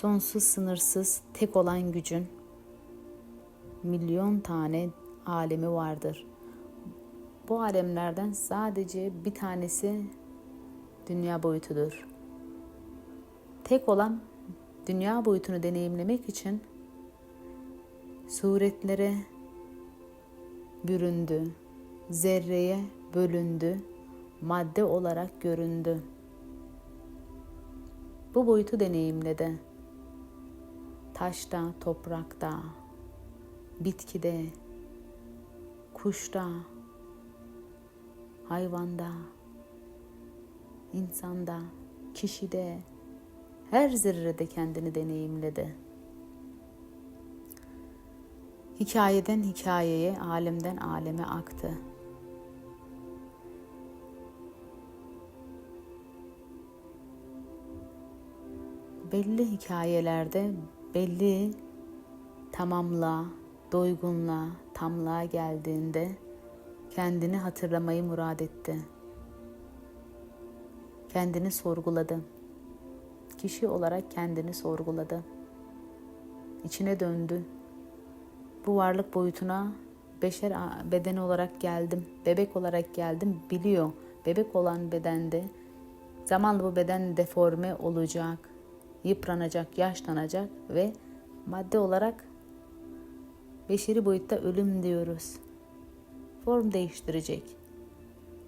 sonsuz sınırsız tek olan gücün milyon tane alemi vardır. Bu alemlerden sadece bir tanesi dünya boyutudur. Tek olan dünya boyutunu deneyimlemek için suretlere büründü, zerreye bölündü, madde olarak göründü. Bu boyutu deneyimledi. Taşta, toprakta, bitkide, kuşta, hayvanda, insanda, kişide, her zerrede kendini deneyimledi. Hikayeden hikayeye, alemden aleme aktı. Belli hikayelerde belli tamamlığa, doygunluğa, tamlığa geldiğinde kendini hatırlamayı murad etti. Kendini sorguladı. Kişi olarak kendini sorguladı. İçine döndü. Bu varlık boyutuna beşer beden olarak geldim, bebek olarak geldim biliyor. Bebek olan bedende zamanla bu beden deforme olacak, yıpranacak, yaşlanacak ve madde olarak beşeri boyutta ölüm diyoruz. Form değiştirecek.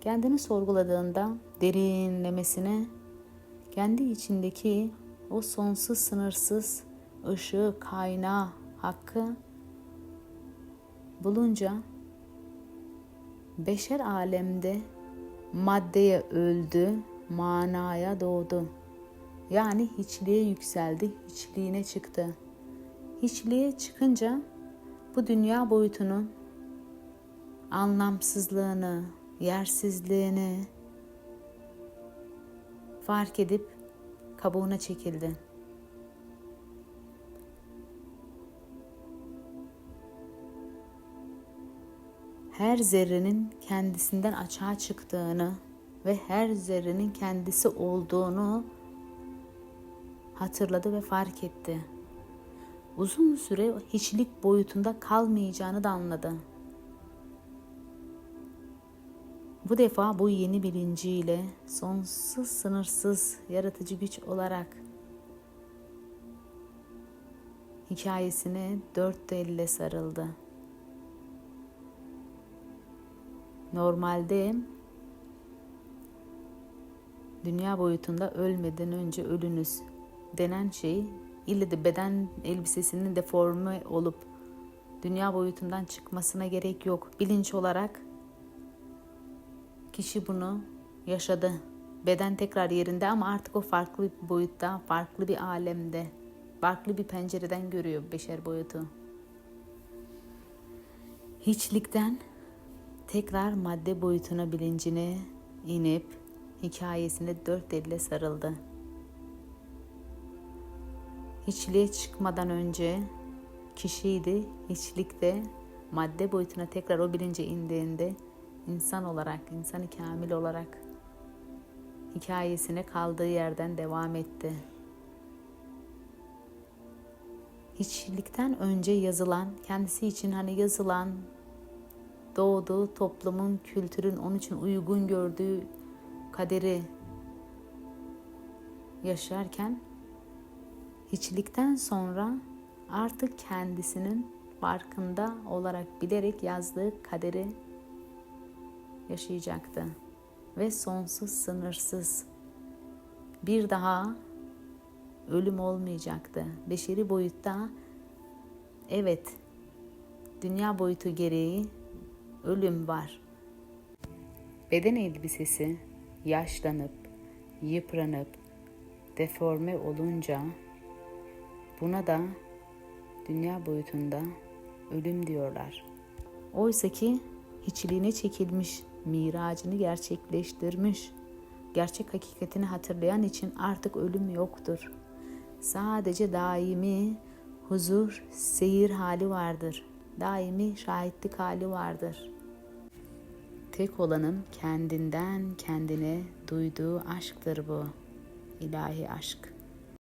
Kendini sorguladığında derinlemesine kendi içindeki o sonsuz sınırsız ışığı, kaynağı, hakkı bulunca beşer alemde maddeye öldü, manaya doğdu. Yani hiçliğe yükseldi, hiçliğine çıktı. Hiçliğe çıkınca bu dünya boyutunun anlamsızlığını, yersizliğini fark edip kabuğuna çekildi. Her zerrenin kendisinden açığa çıktığını ve her zerrenin kendisi olduğunu hatırladı ve fark etti. Uzun süre hiçlik boyutunda kalmayacağını da anladı. Bu defa bu yeni bilinciyle sonsuz sınırsız yaratıcı güç olarak hikayesine dört elle sarıldı. Normalde dünya boyutunda ölmeden önce ölünüz denen şey ille de beden elbisesinin deforme olup dünya boyutundan çıkmasına gerek yok. Bilinç olarak kişi bunu yaşadı. Beden tekrar yerinde ama artık o farklı bir boyutta, farklı bir alemde, farklı bir pencereden görüyor beşer boyutu. Hiçlikten tekrar madde boyutuna bilincine inip hikayesine dört elle sarıldı. Hiçliğe çıkmadan önce kişiydi, hiçlikte madde boyutuna tekrar o bilince indiğinde insan olarak, insanı kamil olarak hikayesine kaldığı yerden devam etti. Hiçlikten önce yazılan, kendisi için hani yazılan, doğduğu toplumun, kültürün onun için uygun gördüğü kaderi yaşarken hiçlikten sonra artık kendisinin farkında olarak bilerek yazdığı kaderi yaşayacaktı ve sonsuz sınırsız bir daha ölüm olmayacaktı. Beşeri boyutta evet dünya boyutu gereği ölüm var. Beden elbisesi yaşlanıp, yıpranıp, deforme olunca buna da dünya boyutunda ölüm diyorlar. Oysa ki hiçliğine çekilmiş, miracını gerçekleştirmiş, gerçek hakikatini hatırlayan için artık ölüm yoktur. Sadece daimi huzur, seyir hali vardır. Daimi şahitlik hali vardır. Tek olanın kendinden kendine duyduğu aşktır bu. ilahi aşk.